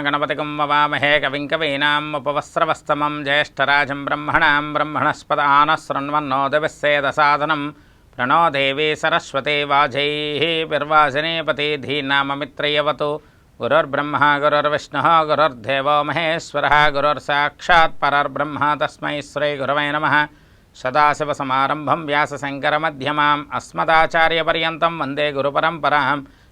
ఓం గణానాహం గణపతికం వవామహే కవిం కవీనాం ఉపవస్త్రవస్తమం జ్యేష్ఠరాజం బ్రహ్మణాం బ్రహ్మణస్పద ఆనశృణ్వన్నోదవిస్సేదసాదనం ప్రణో దేవీ సరస్వతి వాజై పిర్వాసినీపతి ధీనామమిత్రయవతు గురుర్బ్రహ్మ గురుర్విష్ణు గురుర్దేవో మహేశ్వర గురుర్సాక్షాత్ పరర్బ్రహ్మ తస్మై శ్రీ గురవై నమ సదాశివసమారంభం వ్యాసశంకరమధ్యమాम् అస్మదాచార్యపర్యంతం వందే గురుపరంపరాం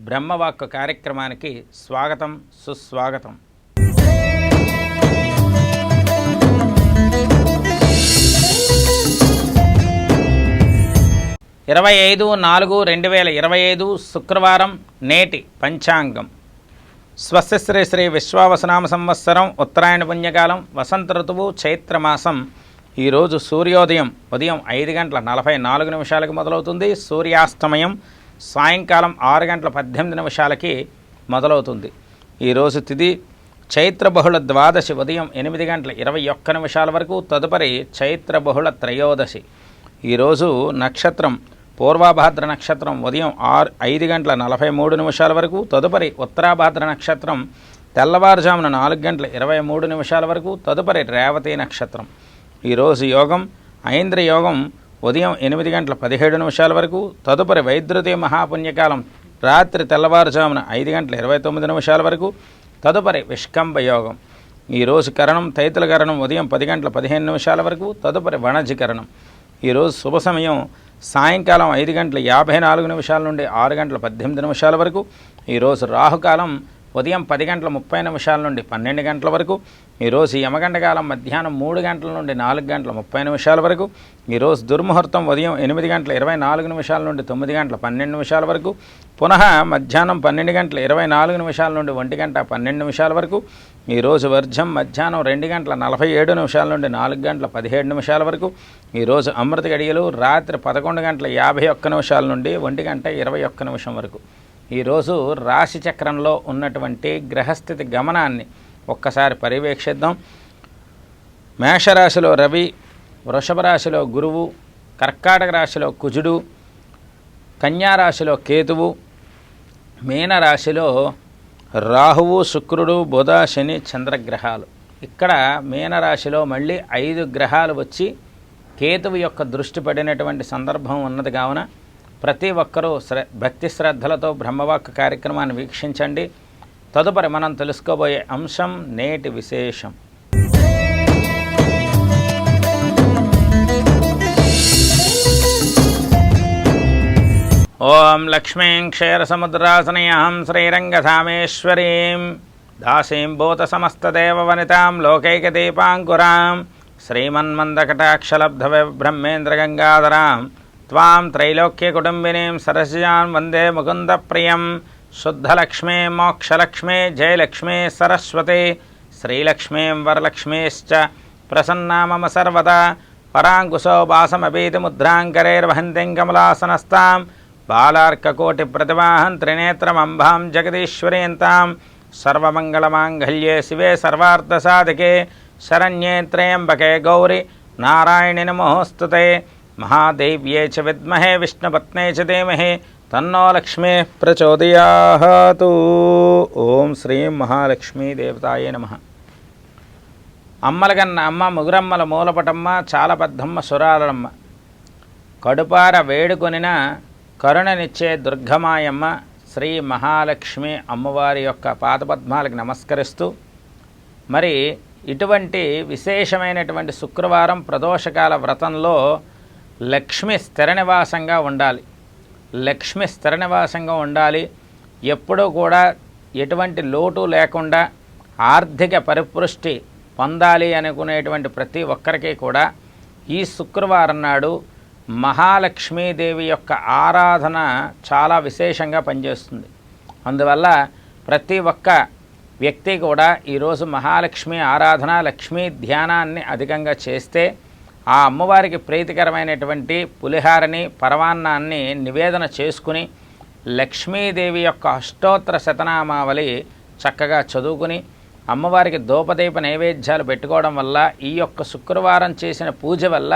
బ్రహ్మవాక్కు కార్యక్రమానికి స్వాగతం సుస్వాగతం. ఇరవై ఐదు నాలుగు రెండు వేల ఇరవై ఐదు శుక్రవారం నేటి పంచాంగం. స్వస్తి శ్రీ శ్రీ విశ్వావసనామ సంవత్సరం ఉత్తరాయణ పుణ్యకాలం వసంత ఋతువు చైత్రమాసం ఈరోజు సూర్యోదయం ఉదయం ఐదు గంటల నలభై నాలుగు నిమిషాలకు మొదలవుతుంది. సూర్యాస్తమయం సాయంకాలం ఆరు గంటల పద్దెనిమిది నిమిషాలకి మొదలవుతుంది. ఈరోజు తిది చైత్ర బహుళ ద్వాదశి ఉదయం ఎనిమిది గంటల ఇరవై ఒక్క నిమిషాల వరకు తదుపరి చైత్ర బహుళ త్రయోదశి. ఈరోజు నక్షత్రం పూర్వాభాద్ర నక్షత్రం ఉదయం ఆరు ఐదు గంటల నలభై మూడు నిమిషాల వరకు తదుపరి ఉత్తరాభాద్ర నక్షత్రం తెల్లవారుజామున నాలుగు గంటల ఇరవై మూడు నిమిషాల వరకు తదుపరి రేవతి నక్షత్రం. ఈరోజు యోగం ఐంద్ర యోగం ఉదయం ఎనిమిది గంటల పదిహేడు నిమిషాల వరకు తదుపరి వైద్యుతి మహాపుణ్యకాలం రాత్రి తెల్లవారుజామున ఐదు గంటల ఇరవై తొమ్మిది నిమిషాల వరకు తదుపరి విష్కంభ యోగం. ఈరోజు కరణం తైతుల కరణం ఉదయం పది గంటల పదిహేను నిమిషాల వరకు తదుపరి వణజీకరణం ఈరోజు శుభ సమయం సాయంకాలం ఐదు గంటల యాభై నాలుగు నిమిషాల నుండి ఆరు గంటల పద్దెనిమిది నిమిషాల వరకు. ఈరోజు రాహుకాలం ఉదయం పది గంటల ముప్పై నిమిషాల నుండి పన్నెండు గంటల వరకు. ఈరోజు యమగంట కాలం మధ్యాహ్నం మూడు గంటల నుండి నాలుగు గంటల ముప్పై నిమిషాల వరకు ఈరోజు దుర్ముహూర్తం ఉదయం ఎనిమిది గంటల ఇరవై నాలుగు నిమిషాల నుండి తొమ్మిది గంటల పన్నెండు నిమిషాల వరకు పునః మధ్యాహ్నం పన్నెండు గంటల ఇరవై నాలుగు నిమిషాల నుండి ఒంటి గంట పన్నెండు నిమిషాల వరకు ఈరోజు వర్జం మధ్యాహ్నం రెండు గంటల నలభై ఏడు నిమిషాల నుండి నాలుగు గంటల పదిహేడు నిమిషాల వరకు ఈరోజు అమృత గడియలు రాత్రి పదకొండు గంటల యాభై ఒక్క నిమిషాల నుండి ఒంటి గంట ఇరవై ఒక్క నిమిషం వరకు. ఈరోజు రాశి చక్రంలో ఉన్నటువంటి గ్రహస్థితి గమనాన్ని ఒక్కసారి పర్యవేక్షిద్దాం. మేషరాశిలో రవి వృషభ రాశిలో గురువు కర్కాటక రాశిలో కుజుడు కన్యారాశిలో కేతువు మీనరాశిలో రాహువు శుక్రుడు బుధ శని చంద్రగ్రహాలు. ఇక్కడ మీనరాశిలో మళ్ళీ ఐదు గ్రహాలు వచ్చి కేతువు యొక్క దృష్టి పడినటువంటి సందర్భం ఉన్నది కావున ప్రతి ఒక్కరూ శ్ర భక్తి శ్రద్ధలతో బ్రహ్మవాక్ కార్యక్రమాన్ని వీక్షించండి. తదుపరి మనం తెలుసుకోబోయే అంశం నేటి విశేషం. ఓం లక్ష్మీం క్షీరసముద్రాసనయాం శ్రీరంగధామేశ్వరీం దాసీం భూత భూతసమస్తదేవవనితాం లోకైకదీపాంకురాం శ్రీమన్మందకటాక్షలబ్ధ బ్రహ్మేంద్రగంగాధరాం త్వాం త్రైలోక్యకుటుంబినీం సరసిజాన్ వందే ముకుందప్రియం శుద్ధలక్ష్మే మోక్షలక్ష్మే జయలక్ష్మే సరస్వతే శ్రీలక్ష్మీం వరలక్ష్మేశ్చ ప్రసన్నా మమ సర్వదా పరాంకుశో వాసమపీతి కమలాసనస్తాం బాలార్కకోటి ప్రతిమాహం త్రినేత్రమంబాం జగదీశ్వరీంతాం సర్వమంగళమాంగళ్యే శివే సర్వార్థసాధికే శరణ్యే త్రయంబకే గౌరి నారాయణి నమోస్తుతే మహాదేవ్యే చ విద్మహే విష్ణుపత్నే చ ధీమహి తన్నో లక్ష్మీ ప్రచోదయాతు ఓం శ్రీం మహాలక్ష్మీ దేవతాయే నమ. అమ్మలగన్న అమ్మ ముగురమ్మల మూలపటమ్మ చాలబద్ధమ్మ సురాలమ్మ కడుపార వేడుకొనిన కరుణనిచ్చే దుర్గమాయమ్మ శ్రీ మహాలక్ష్మి అమ్మవారి యొక్క పాదపద్మాలకు నమస్కరిస్తూ మరి ఇటువంటి విశేషమైనటువంటి శుక్రవారం ప్రదోషకాల వ్రతంలో లక్ష్మి స్థిర నివాసంగా ఉండాలి. లక్ష్మి స్థిర నివాసంగా ఉండాలి. ఎప్పుడూ కూడా ఎటువంటి లోటు లేకుండా ఆర్థిక పరిపుష్టి పొందాలి అనుకునేటువంటి ప్రతి ఒక్కరికి కూడా ఈ శుక్రవారం నాడు మహాలక్ష్మీదేవి యొక్క ఆరాధన చాలా విశేషంగా పనిచేస్తుంది. అందువల్ల ప్రతి ఒక్క వ్యక్తి కూడా ఈరోజు మహాలక్ష్మి ఆరాధన లక్ష్మీ ధ్యానాన్ని అధికంగా చేస్తే ఆ అమ్మవారికి ప్రీతికరమైనటువంటి పులిహారని పరమాన్నాన్ని నివేదన చేసుకుని లక్ష్మీదేవి యొక్క అష్టోత్తర శతనామావళి చక్కగా చదువుకుని అమ్మవారికి దూపదీప నైవేద్యాలు పెట్టుకోవడం వల్ల ఈ యొక్క శుక్రవారం చేసిన పూజ వల్ల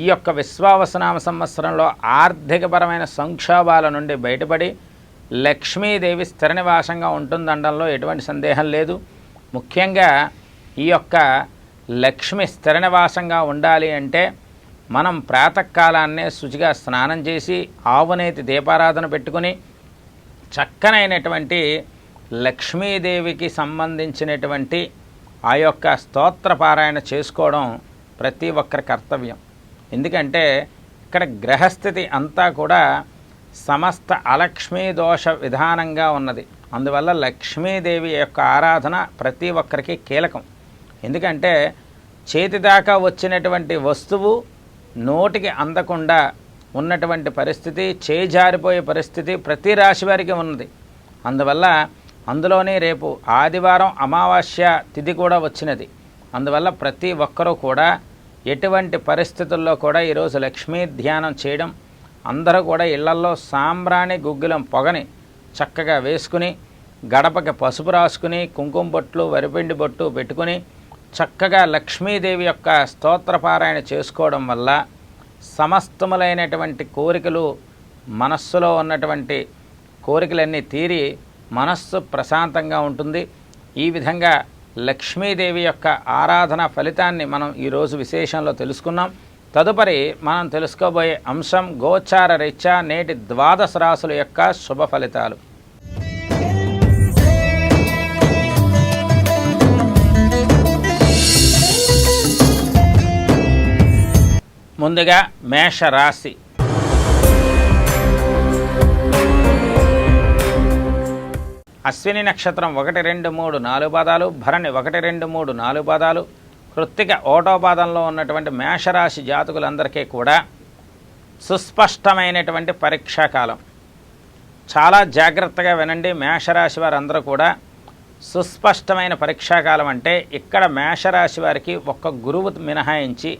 ఈ యొక్క విశ్వావసనామ సంవత్సరంలో ఆర్థికపరమైన సంక్షోభాల నుండి బయటపడి లక్ష్మీదేవి స్థిర నివాసంగా ఉంటుందనడంలో ఎటువంటి సందేహం లేదు. ముఖ్యంగా ఈ యొక్క లక్ష్మి స్థిర నివాసంగా ఉండాలి అంటే మనం ప్రాతకాలాన్నే శుచిగా స్నానం చేసి ఆవునేతి దీపారాధన పెట్టుకుని చక్కనైనటువంటి లక్ష్మీదేవికి సంబంధించినటువంటి ఆ యొక్క స్తోత్ర పారాయణ చేసుకోవడం ప్రతి ఒక్కరి కర్తవ్యం. ఎందుకంటే ఇక్కడ గ్రహస్థితి అంతా కూడా సమస్త అలక్ష్మీ దోష విధానంగా ఉన్నది. అందువల్ల లక్ష్మీదేవి యొక్క ఆరాధన ప్రతి ఒక్కరికి కీలకం. ఎందుకంటే చేతి దాకా వచ్చినటువంటి వస్తువు నోటికి అందకుండా ఉన్నటువంటి పరిస్థితి చేజారిపోయే పరిస్థితి ప్రతి రాశి వారికి ఉన్నది. అందువల్ల అందులోనే రేపు ఆదివారం అమావాస్య తిథి కూడా వచ్చినది. అందువల్ల ప్రతి ఒక్కరూ కూడా ఎటువంటి పరిస్థితుల్లో కూడా ఈరోజు లక్ష్మీ ధ్యానం చేయడం అందరూ కూడా ఇళ్ళల్లో సాంబ్రాణి గుగ్గిలం పొగని చక్కగా వేసుకుని గడపకి పసుపు రాసుకుని కుంకుమ బొట్లు వరిపిండి బొట్టు పెట్టుకుని చక్కగా లక్ష్మీదేవి యొక్క స్తోత్రపారాయణ చేసుకోవడం వల్ల సమస్తములైనటువంటి కోరికలు మనస్సులో ఉన్నటువంటి కోరికలన్నీ తీరి మనస్సు ప్రశాంతంగా ఉంటుంది. ఈ విధంగా లక్ష్మీదేవి యొక్క ఆరాధన ఫలితాన్ని మనం ఈరోజు విశేషంలో తెలుసుకున్నాం. తదుపరి మనం తెలుసుకోబోయే అంశం గోచార రీత్యా నేటి ద్వాదశ రాశుల యొక్క శుభ ఫలితాలు. ముందుగా మేష రాశి అశ్విని నక్షత్రం ఒకటి రెండు మూడు నాలుగు పాదాలు భరణి ఒకటి రెండు మూడు నాలుగు పాదాలు. కృత్తిక ఓటో పాదంలో ఉన్నటువంటి మేషరాశి జాతకులందరికీ కూడా సుస్పష్టమైనటువంటి పరీక్షాకాలం చాలా జాగ్రత్తగా వినండి మేషరాశి వారందరూ కూడా సుస్పష్టమైన పరీక్షాకాలం అంటే ఇక్కడ మేషరాశి వారికి ఒక్క గురువు మినహాయించి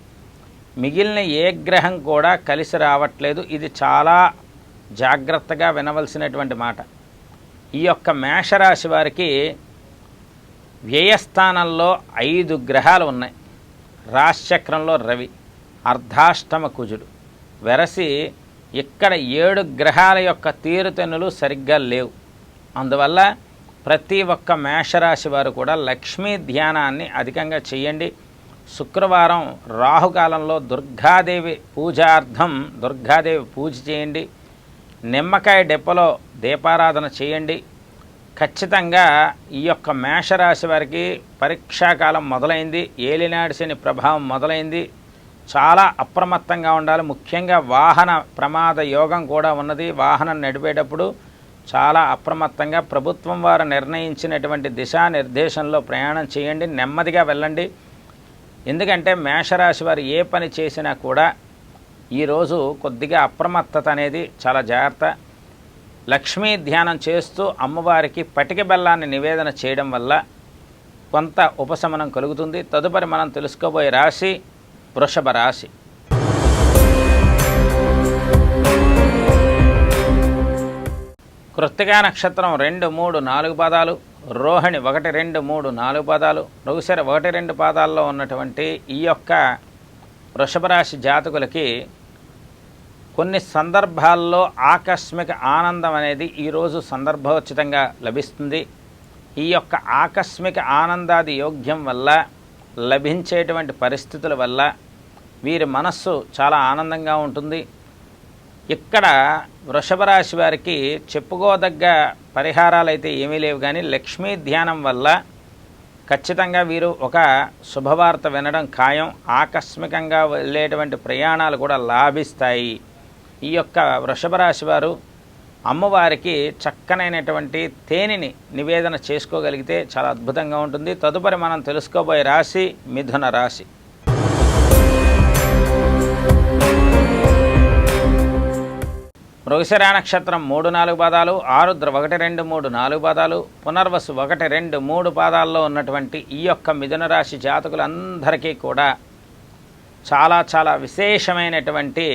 మిగిలిన ఏ గ్రహం కూడా కలిసి రావట్లేదు. ఇది చాలా జాగ్రత్తగా వినవలసినటువంటి మాట. ఈ యొక్క మేషరాశి వారికి వ్యయస్థానంలో ఐదు గ్రహాలు ఉన్నాయి. రాశిచక్రంలో రవి అర్ధాష్టమ కుజుడు. వెరసి ఇక్కడ ఏడు గ్రహాల యొక్క తీరుతెన్నులు సరిగ్గా లేవు. అందువల్ల ప్రతి ఒక్క మేషరాశి వారు కూడా లక్ష్మీ ధ్యానాన్ని అధికంగా చేయండి. శుక్రవారం రాహుకాలంలో దుర్గాదేవి పూజార్థం దుర్గాదేవి పూజ చేయండి. నిమ్మకాయ డెప్పలో దీపారాధన చేయండి. ఖచ్చితంగా ఈ యొక్క మేషరాశి వారికి పరీక్షాకాలం మొదలైంది. ఏలినాడు శని ప్రభావం మొదలైంది. చాలా అప్రమత్తంగా ఉండాలి. ముఖ్యంగా వాహన ప్రమాద యోగం కూడా ఉన్నది. వాహనం నడిపేటప్పుడు చాలా అప్రమత్తంగా ప్రభుత్వం వారు నిర్ణయించినటువంటి దిశానిర్దేశంలో ప్రయాణం చేయండి. నెమ్మదిగా వెళ్ళండి. ఎందుకంటే మేషరాశి వారు ఏ పని చేసినా కూడా ఈరోజు కొద్దిగా అప్రమత్తత అనేది చాలా జాగ్రత్త. లక్ష్మీ ధ్యానం చేస్తూ అమ్మవారికి పటిక బెల్లాన్ని నివేదన చేయడం వల్ల కొంత ఉపశమనం కలుగుతుంది. తదుపరి మనం తెలుసుకోబోయే రాశి వృషభ రాశి. కృత్తికా నక్షత్రం రెండు మూడు నాలుగు పదాలు. రోహిణి ఒకటి రెండు మూడు నాలుగు పాదాలు. రఘుశర ఒకటి రెండు పాదాల్లో ఉన్నటువంటి ఈ యొక్క వృషభరాశి జాతకులకి కొన్ని సందర్భాల్లో ఆకస్మిక ఆనందం అనేది ఈరోజు సందర్భోచితంగా లభిస్తుంది. ఈ యొక్క ఆకస్మిక ఆనందాది యోగ్యం వల్ల లభించేటువంటి పరిస్థితుల వల్ల వీరి మనస్సు చాలా ఆనందంగా ఉంటుంది. ఇక్కడ వృషభ రాశి వారికి చెప్పుకోదగ్గ పరిహారాలు అయితే ఏమీ లేవు కానీ లక్ష్మీ ధ్యానం వల్ల ఖచ్చితంగా వీరు ఒక శుభవార్త వినడం ఖాయం. ఆకస్మికంగా వెళ్ళేటువంటి ప్రయాణాలు కూడా లాభిస్తాయి. ఈ యొక్క వృషభ రాశి వారు అమ్మవారికి చక్కనైనటువంటి తేనెని నివేదన చేసుకోగలిగితే చాలా అద్భుతంగా ఉంటుంది. తదుపరి మనం తెలుసుకోబోయే రాశి మిథున రాశి. మృగశిరా నక్షత్రం మూడు నాలుగు పాదాలు ఆరుద్ర ఒకటి రెండు మూడు నాలుగు పాదాలు పునర్వసు ఒకటి రెండు మూడు పాదాల్లో ఉన్నటువంటి ఈ యొక్క మిథున రాశి జాతకులందరికీ కూడా చాలా చాలా విశేషమైనటువంటి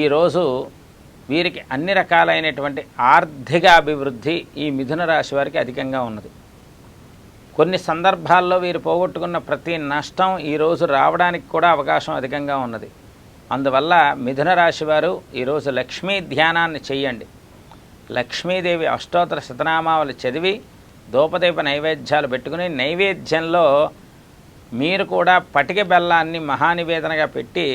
ఈరోజు వీరికి అన్ని రకాలైనటువంటి ఆర్థిక అభివృద్ధి ఈ మిథున రాశి వారికి అధికంగా ఉన్నది. కొన్ని సందర్భాల్లో వీరు పోగొట్టుకున్న ప్రతి నష్టం ఈరోజు రావడానికి కూడా అవకాశం అధికంగా ఉన్నది. అందువల్ల మిథున రాశి వారు ఈరోజు లక్ష్మీ ధ్యానాన్ని చెయ్యండి లక్ష్మీదేవి అష్టోత్తర శతనామావళి చదివి దూపదీప నైవేద్యాలు పెట్టుకుని నైవేద్యంలో మీరు కూడా పటిక బెల్లాన్ని మహానివేదనగా పెట్టి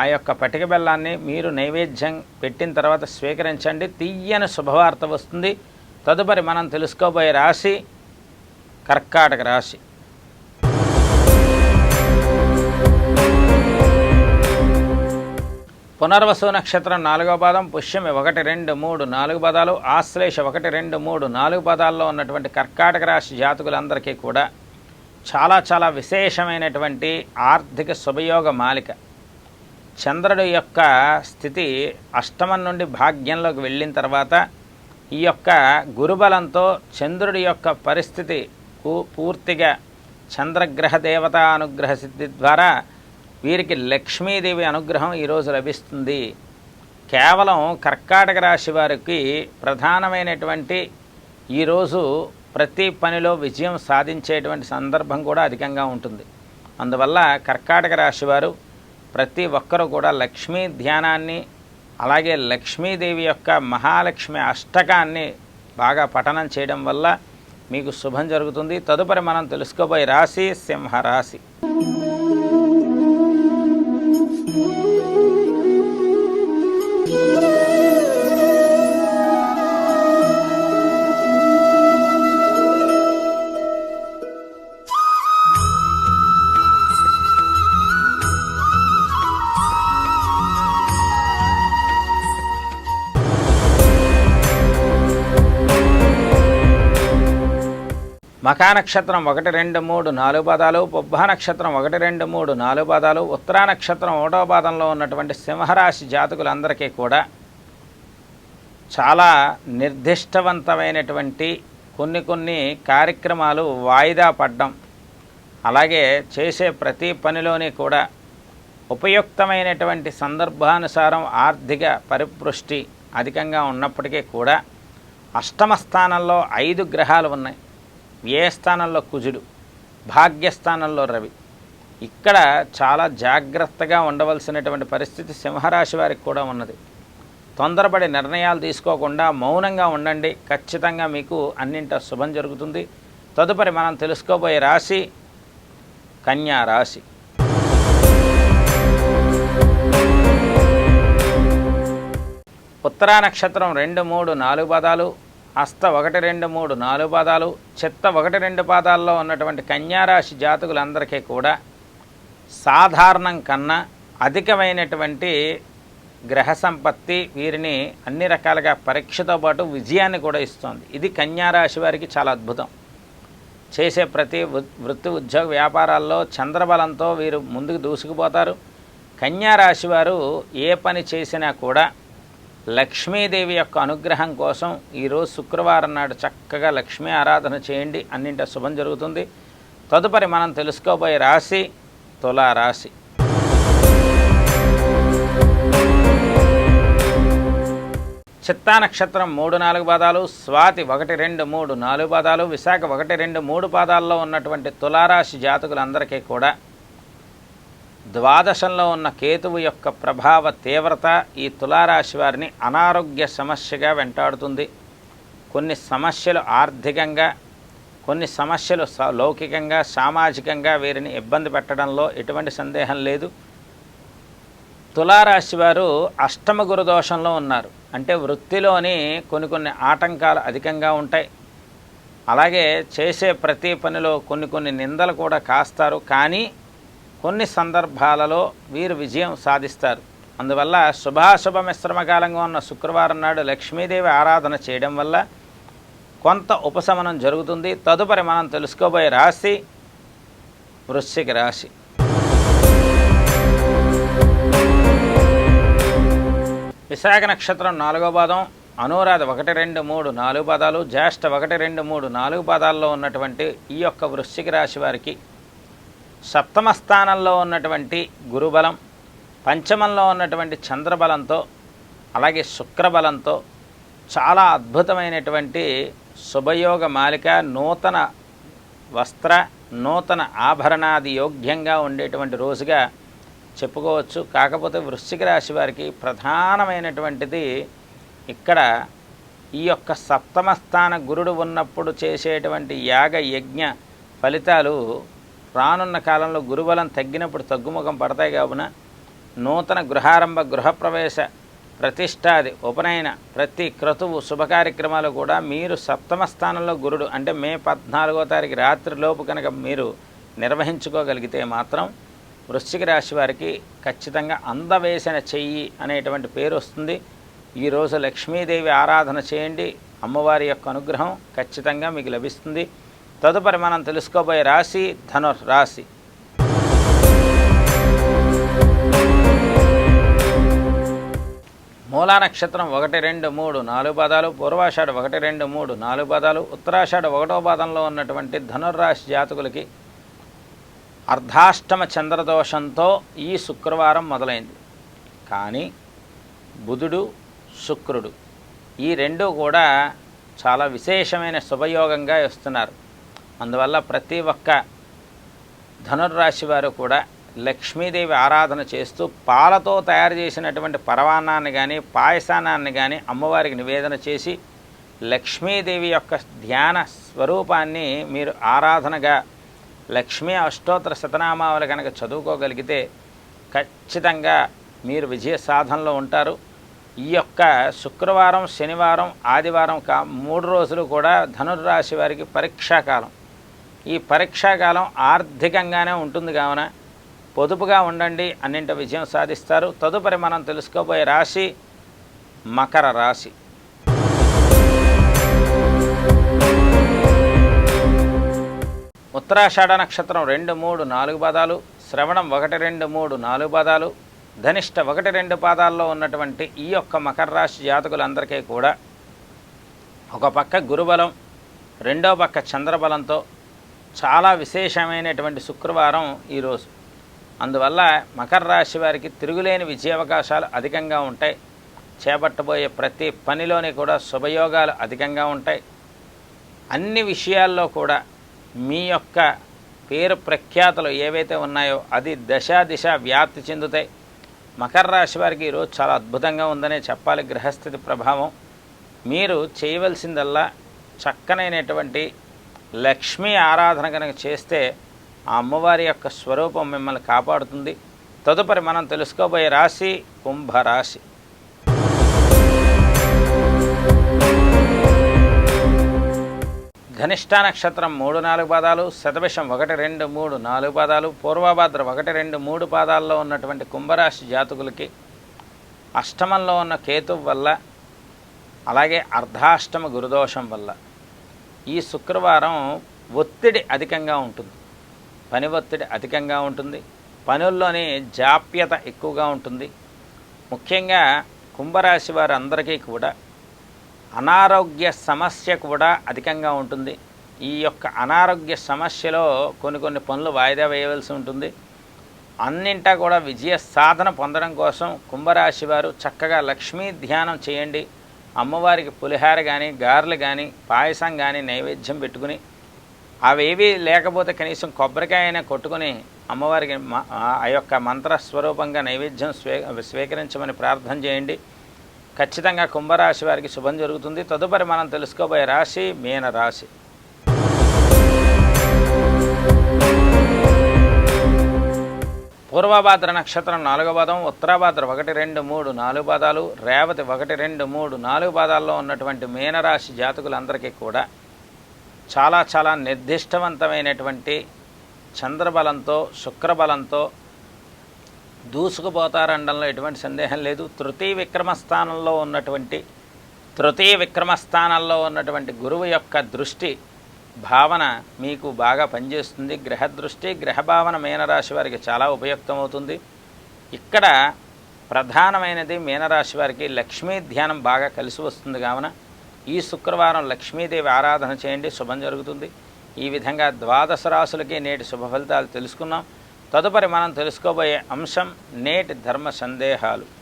ఆ యొక్క పటిక బెల్లాన్ని మీరు నైవేద్యం పెట్టిన తర్వాత స్వీకరించండి. తీయని శుభవార్త వస్తుంది. తదుపరి మనం తెలుసుకోబోయే రాశి కర్కాటక రాశి. పునర్వసు నక్షత్రం నాలుగో పాదం పుష్యమి ఒకటి రెండు మూడు నాలుగు పదాలు ఆశ్లేష ఒకటి రెండు మూడు నాలుగు పదాల్లో ఉన్నటువంటి కర్కాటక రాశి జాతకులందరికీ కూడా చాలా చాలా విశేషమైనటువంటి ఆర్థిక శుభయోగ మాలిక. చంద్రుడి యొక్క స్థితి అష్టమం నుండి భాగ్యంలోకి వెళ్ళిన తర్వాత ఈ యొక్క గురుబలంతో చంద్రుడి యొక్క పరిస్థితి పూర్తిగా చంద్రగ్రహ దేవతా అనుగ్రహ సిద్ధి ద్వారా వీరికి లక్ష్మీదేవి అనుగ్రహం ఈరోజు లభిస్తుంది. కేవలం కర్కాటక రాశి వారికి ప్రధానమైనటువంటి ఈరోజు ప్రతి పనిలో విజయం సాధించేటువంటి సందర్భం కూడా అధికంగా ఉంటుంది. అందువల్ల కర్కాటక రాశి వారు ప్రతి ఒక్కరూ కూడా లక్ష్మీ ధ్యానాన్ని అలాగే లక్ష్మీదేవి యొక్క మహాలక్ష్మి అష్టకాన్ని బాగా పఠనం చేయడం వల్ల మీకు శుభం జరుగుతుంది. తదుపరి మనం తెలుసుకోబోయే రాశి సింహరాశి. మకా నక్షత్రం ఒకటి రెండు మూడు నాలుగు పాదాలు పుబ్బా నక్షత్రం ఒకటి రెండు మూడు నాలుగు పాదాలు ఉత్తరా నక్షత్రం ఒకటో పాదంలో ఉన్నటువంటి సింహరాశి జాతకులందరికీ కూడా చాలా నిర్దిష్టవంతమైనటువంటి కొన్ని కొన్ని కార్యక్రమాలు వాయిదా పడ్డం అలాగే చేసే ప్రతి పనిలోని కూడా ఉపయుక్తమైనటువంటి సందర్భానుసారం ఆర్థిక పరిపృష్టి అధికంగా ఉన్నప్పటికీ కూడా అష్టమ స్థానంలో ఐదు గ్రహాలు ఉన్నాయి. ఏ స్థానంలో కుజుడు? భాగ్యస్థానంలో రవి. ఇక్కడ చాలా జాగ్రత్తగా ఉండవలసినటువంటి పరిస్థితి సింహరాశి వారికి కూడా ఉన్నది. తొందరపడి నిర్ణయాలు తీసుకోకుండా మౌనంగా ఉండండి. ఖచ్చితంగా మీకు అన్నింట శుభం జరుగుతుంది. తదుపరి మనం తెలుసుకోబోయే రాశి కన్యా రాశి. ఉత్తరా నక్షత్రం రెండు మూడు నాలుగు పదాలు. హస్త ఒకటి రెండు మూడు నాలుగు పాదాలు చిత్త ఒకటి రెండు పాదాల్లో ఉన్నటువంటి కన్యారాశి జాతకులందరికీ కూడా సాధారణం కన్నా అధికమైనటువంటి గ్రహ సంపత్తి వీరిని అన్ని రకాలుగా పరీక్షతో పాటు విజయాన్ని కూడా ఇస్తుంది. ఇది కన్యారాశి వారికి చాలా అద్భుతం. చేసే ప్రతి వృ- వృత్తి ఉద్యోగ వ్యాపారాల్లో చంద్రబలంతో వీరు ముందుకు దూసుకుపోతారు. కన్యారాశి వారు ఏ పని చేసినా కూడా లక్ష్మీదేవి యొక్క అనుగ్రహం కోసం ఈరోజు శుక్రవారం నాడు చక్కగా లక్ష్మీ ఆరాధన చేయండి. అన్నింట శుభం జరుగుతుంది. తదుపరి మనం తెలుసుకోబోయే రాశి తులారాశి. చిత్తా నక్షత్రం మూడు నాలుగు పాదాలు స్వాతి ఒకటి రెండు మూడు నాలుగు పాదాలు విశాఖ ఒకటి రెండు మూడు పాదాల్లో ఉన్నటువంటి తులారాశి జాతకులందరికీ కూడా ద్వాదశంలో ఉన్న కేతువు యొక్క ప్రభావ తీవ్రత ఈ తులారాశి వారిని అనారోగ్య సమస్యగా వెంటాడుతుంది. కొన్ని సమస్యలు ఆర్థికంగా కొన్ని సమస్యలు స- లౌకికంగా సామాజికంగా వీరిని ఇబ్బంది పెట్టడంలో ఎటువంటి సందేహం లేదు. తులారాశి వారు అష్టమ గురు దోషంలో ఉన్నారు. అంటే వృత్తిలోని కొన్ని కొన్ని ఆటంకాలు అధికంగా ఉంటాయి. అలాగే చేసే ప్రతి పనిలో కొన్ని కొన్ని నిందలు కూడా కాస్తారు. కానీ కొన్ని సందర్భాలలో వీరు విజయం సాధిస్తారు. అందువల్ల శుభాశుభ మిశ్రమకాలంగా ఉన్న శుక్రవారం నాడు లక్ష్మీదేవి ఆరాధన చేయడం వల్ల కొంత ఉపశమనం జరుగుతుంది. తదుపరి మనం తెలుసుకోబోయే రాశి వృశ్చిక రాశి. విశాఖ నక్షత్రం నాలుగో పాదం అనురాధ ఒకటి రెండు మూడు నాలుగు పాదాలు జ్యేష్ఠ ఒకటి రెండు మూడు నాలుగు పాదాల్లో ఉన్నటువంటి ఈ యొక్క వృశ్చిక రాశి వారికి సప్తమ స్థానంలో ఉన్నటువంటి గురుబలం పంచమంలో ఉన్నటువంటి చంద్రబలంతో అలాగే శుక్రబలంతో చాలా అద్భుతమైనటువంటి శుభయోగ మాలిక నూతన వస్త్ర నూతన ఆభరణాది యోగ్యంగా ఉండేటువంటి రోజుగా చెప్పుకోవచ్చు. కాకపోతే వృశ్చిక రాశి వారికి ప్రధానమైనటువంటిది ఇక్కడ ఈ యొక్క సప్తమ స్థాన గురుడు ఉన్నప్పుడు చేసేటువంటి యాగ యజ్ఞ ఫలితాలు రానున్న కాలంలో గురుబలం తగ్గినప్పుడు తగ్గుముఖం పడతాయి కావున నూతన గృహారంభ గృహప్రవేశ ప్రతిష్టాది ఉపనయన ప్రతి క్రతువు శుభ కార్యక్రమాలు కూడా మీరు సప్తమ స్థానంలో గురుడు అంటే మే పద్నాలుగో తారీఖు రాత్రిలోపు కనుక మీరు నిర్వహించుకోగలిగితే మాత్రం వృశ్చిక రాశి వారికి ఖచ్చితంగా అందవేసిన చెయ్యి అనేటువంటి పేరు వస్తుంది. ఈరోజు లక్ష్మీదేవి ఆరాధన చేయండి. అమ్మవారి యొక్క అనుగ్రహం ఖచ్చితంగా మీకు లభిస్తుంది. తదుపరి మనం తెలుసుకోబోయే రాశి ధనుర్ రాశి. మూలా నక్షత్రం ఒకటి రెండు మూడు నాలుగు పదాలు పూర్వాషాఢ ఒకటి రెండు మూడు నాలుగు పదాలు ఉత్తరాషాఢ ఒకటో పాదంలో ఉన్నటువంటి ధనుర్రాశి జాతకులకి అర్ధాష్టమ చంద్రదోషంతో ఈ శుక్రవారం మొదలైంది. కానీ బుధుడు శుక్రుడు ఈ రెండు కూడా చాలా విశేషమైన శుభయోగంగా వస్తున్నారు. అందువల్ల ప్రతి ఒక్క ధనుర్రాశి వారు కూడా లక్ష్మీదేవి ఆరాధన చేస్తూ పాలతో తయారు చేసినటువంటి పరవాన్నాన్ని కానీ పాయసానాన్ని కానీ అమ్మవారికి నివేదన చేసి లక్ష్మీదేవి యొక్క ధ్యాన స్వరూపాన్ని మీరు ఆరాధనగా లక్ష్మీ అష్టోత్తర శతనామావళి కనుక చదువుకోగలిగితే ఖచ్చితంగా మీరు విజయ సాధనలో ఉంటారు. ఈ యొక్క శుక్రవారం శనివారం ఆదివారం కా మూడు రోజులు కూడా ధనుర్రాశి వారికి పరీక్షాకాలం. ఈ పరీక్షాకాలం ఆర్థికంగానే ఉంటుంది కావున పొదుపుగా ఉండండి అన్నింటి విజయం సాధిస్తారు. తదుపరి మనం తెలుసుకోబోయే రాశి మకర రాశి. ఉత్తరాషాఢ నక్షత్రం రెండు మూడు నాలుగు పాదాలు శ్రవణం ఒకటి రెండు మూడు నాలుగు పాదాలు ధనిష్ట ఒకటి రెండు పాదాల్లో ఉన్నటువంటి ఈ యొక్క మకర రాశి జాతకులందరికీ కూడా ఒక పక్క గురుబలం రెండో పక్క చంద్రబలంతో చాలా విశేషమైనటువంటి శుక్రవారం ఈరోజు అందువల్ల మకర రాశి వారికి తిరుగులేని విజయావకాశాలు అధికంగా ఉంటాయి. చేపట్టబోయే ప్రతి పనిలోని కూడా శుభయోగాలు అధికంగా ఉంటాయి. అన్ని విషయాల్లో కూడా మీ యొక్క పేరు ప్రఖ్యాతలు ఏవైతే ఉన్నాయో అది దశ దిశ వ్యాప్తి చెందుతాయి. మకర రాశి వారికి ఈరోజు చాలా అద్భుతంగా ఉందనే చెప్పాలి. గ్రహస్థితి ప్రభావం. మీరు చేయవలసిందల్లా చక్కనైనటువంటి లక్ష్మీ ఆరాధన కనుక చేస్తే ఆ అమ్మవారి యొక్క స్వరూపం మిమ్మల్ని కాపాడుతుంది. తదుపరి మనం తెలుసుకోబోయే రాశి కుంభరాశి. ధనిష్ట నక్షత్రం మూడు నాలుగు పాదాలు శతభిషం ఒకటి రెండు మూడు నాలుగు పాదాలు పూర్వభాద్ర ఒకటి రెండు మూడు పాదాల్లో ఉన్నటువంటి కుంభరాశి జాతకులకి అష్టమంలో ఉన్న కేతు వల్ల అలాగే అర్ధాష్టమ గురుదోషం వల్ల ఈ శుక్రవారం ఒత్తిడి అధికంగా ఉంటుంది. పని ఒత్తిడి అధికంగా ఉంటుంది. పనుల్లోని జాప్యత ఎక్కువగా ఉంటుంది. ముఖ్యంగా కుంభరాశి వారందరికీ కూడా అనారోగ్య సమస్య కూడా అధికంగా ఉంటుంది. ఈ యొక్క అనారోగ్య సమస్యలో కొన్ని కొన్ని పనులు వాయిదా వేయవలసి ఉంటుంది. అన్నింటా కూడా విజయ సాధన పొందడం కోసం కుంభరాశి వారు చక్కగా లక్ష్మీ ధ్యానం చేయండి. అమ్మవారికి పులిహార కానీ గారెలు కానీ పాయసం కానీ నైవేద్యం పెట్టుకుని అవేవి లేకపోతే కనీసం కొబ్బరికాయ అయినా కొట్టుకుని అమ్మవారికి మ- ఆ యొక్క మంత్ర స్వరూపంగా నైవేద్యం స్వీ స్వీకరించమని ప్రార్థన చేయండి. ఖచ్చితంగా కుంభరాశి వారికి శుభం జరుగుతుంది. తదుపరి మనం తెలుసుకోబోయే రాశి మీన రాశి పూర్వభాద్ర నక్షత్రం నాలుగో పాదం ఉత్తరాభాద్ర ఒకటి రెండు మూడు నాలుగు పాదాలు రేవతి ఒకటి రెండు మూడు నాలుగు పాదాల్లో ఉన్నటువంటి మీనరాశి జాతకులందరికీ కూడా చాలా చాలా నిర్దిష్టవంతమైనటువంటి చంద్రబలంతో శుక్రబలంతో దూసుకుపోతారనడంలో ఎటువంటి సందేహం లేదు. తృతీయ విక్రమ స్థానంలో ఉన్నటువంటి తృతీయ విక్రమ స్థానంలో ఉన్నటువంటి గురువు యొక్క దృష్టి భావన మీకు బాగా పనిచేస్తుంది. గ్రహ దృష్టి మీనరాశి వారికి చాలా ఉపయుక్తమవుతుంది. ఇక్కడ ప్రధానమైనది మీనరాశి వారికి లక్ష్మీ ధ్యానం బాగా కలిసి వస్తుంది కావున ఈ శుక్రవారం లక్ష్మీదేవి ఆరాధన చేయండి శుభం జరుగుతుంది. ఈ విధంగా ద్వాదశ రాశులకి నేటి శుభ ఫలితాలు తెలుసుకున్నాం. తదుపరి మనం తెలుసుకోబోయే అంశం నేటి ధర్మ సందేహాలు.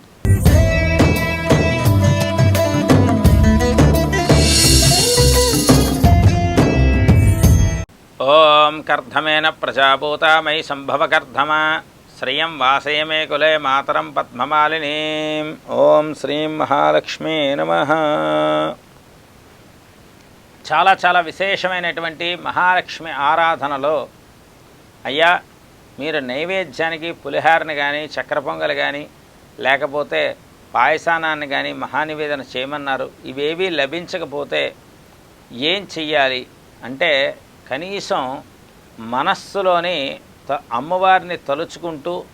ఓం కర్ధమేన ప్రజాభూత సంభవకర్ధమ. శ్రియం వాసయమే కులే మాతరం పద్మమాలినీం. ఓం శ్రీం మహాలక్ష్మీ నమ. చాలా చాలా విశేషమైనటువంటి మహాలక్ష్మి ఆరాధనలో అయ్యా మీరు నైవేద్యానికి పులిహారని కానీ చక్ర పొంగల్ కానీ లేకపోతే పాయసానాన్ని కానీ మహానివేదన చేయమన్నారు. ఇవేవీ లభించకపోతే ఏం చెయ్యాలి? అంటే కనీసం మనస్సులోని త- అమ్మవారిని తలుచుకుంటూ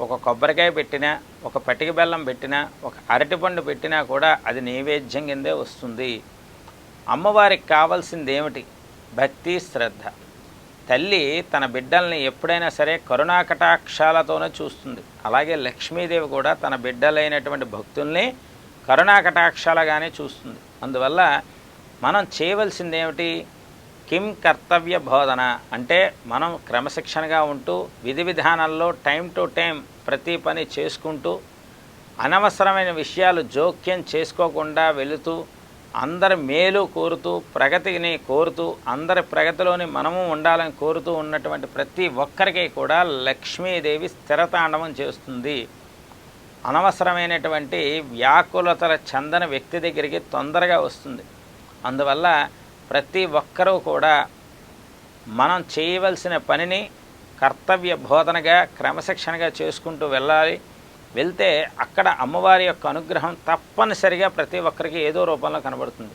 ఒక కొబ్బరికాయ పెట్టినా ఒక పటిక బెల్లం పెట్టినా ఒక అరటిపండు పెట్టినా కూడా అది నైవేద్యం కిందే వస్తుంది. అమ్మవారికి కావాల్సింది ఏమిటి భక్తి శ్రద్ధ. తల్లి తన బిడ్డల్ని ఎప్పుడైనా సరే కరుణాకటాక్షాలతోనే చూస్తుంది. అలాగే లక్ష్మీదేవి కూడా తన బిడ్డలైనటువంటి భక్తుల్ని కరుణాకటాక్షాలుగానే చూస్తుంది. అందువల్ల మనం చేయవలసింది ఏమిటి కిం కర్తవ్య బోధన అంటే మనం క్రమశిక్షణగా ఉంటూ విధి విధానాల్లో టైం టు టైం ప్రతి పని చేసుకుంటూ అనవసరమైన విషయాలు జోక్యం చేసుకోకుండా వెళుతూ అందరి మేలు కోరుతూ ప్రగతిని కోరుతూ అందరి ప్రగతిలోని మనము ఉండాలని కోరుతూ ఉన్నటువంటి ప్రతి ఒక్కరికి కూడా లక్ష్మీదేవి స్థిరతాండవం చేస్తుంది. అనవసరమైనటువంటి వ్యాకులతల చందన వ్యక్తి దగ్గరికి తొందరగా వస్తుంది. అందువల్ల ప్రతి ఒక్కరూ కూడా మనం చేయవలసిన పనిని కర్తవ్య బోధనగా క్రమశిక్షణగా చేసుకుంటూ వెళ్ళాలి. వెళ్తే అక్కడ అమ్మవారి యొక్క అనుగ్రహం తప్పనిసరిగా ప్రతి ఒక్కరికి ఏదో రూపంలో కనబడుతుంది.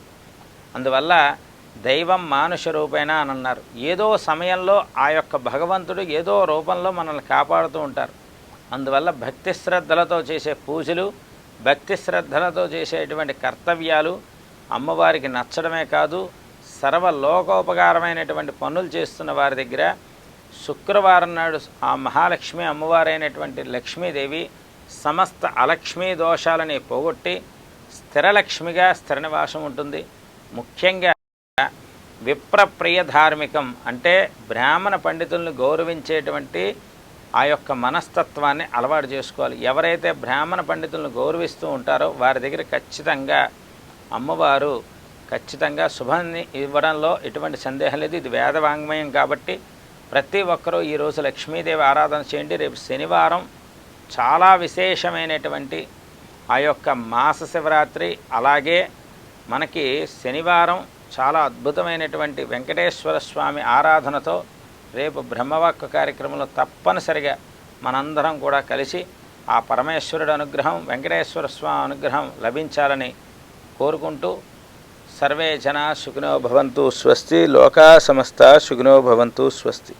అందువల్ల దైవం మానుష రూపేణ అని అన్నారు. ఏదో సమయంలో ఆ యొక్క భగవంతుడు ఏదో రూపంలో మనల్ని కాపాడుతూ ఉంటారు. అందువల్ల భక్తి శ్రద్ధలతో చేసే పూజలు భక్తి శ్రద్ధలతో చేసేటువంటి కర్తవ్యాలు అమ్మవారికి నచ్చడమే కాదు సర్వలోకోపకారమైనటువంటి పనులు చేస్తున్న వారి దగ్గర శుక్రవారం నాడు ఆ మహాలక్ష్మి అమ్మవారైనటువంటి లక్ష్మీదేవి సమస్త అలక్ష్మీ దోషాలని పోగొట్టి స్థిరలక్ష్మిగా స్థిర నివాసం ఉంటుంది. ముఖ్యంగా విప్రప్రియ ధార్మికం అంటే బ్రాహ్మణ పండితులను గౌరవించేటువంటి ఆ యొక్క మనస్తత్వాన్ని అలవాటు చేసుకోవాలి. ఎవరైతే బ్రాహ్మణ పండితులను గౌరవిస్తూ ఉంటారో వారి దగ్గర ఖచ్చితంగా అమ్మవారు ఖచ్చితంగా శుభాన్ని ఇవ్వడంలో ఎటువంటి సందేహం లేదు. ఇది వేదవాంగ్మయం కాబట్టి ప్రతి ఒక్కరూ ఈరోజు లక్ష్మీదేవి ఆరాధన చేయండి. రేపు శనివారం చాలా విశేషమైనటువంటి ఆ యొక్క మాస శివరాత్రి. అలాగే మనకి శనివారం చాలా అద్భుతమైనటువంటి వెంకటేశ్వర స్వామి ఆరాధనతో రేపు బ్రహ్మవాక్కు కార్యక్రమంలో తప్పనిసరిగా మనందరం కూడా కలిసి ఆ పరమేశ్వరుడు అనుగ్రహం వెంకటేశ్వర స్వామి అనుగ్రహం లభించాలని కోరుకుంటూ సర్వే జనా సుఖినో భవంతు స్వస్తి లోకా సమస్త సుఖినో భవంతు స్వస్తి.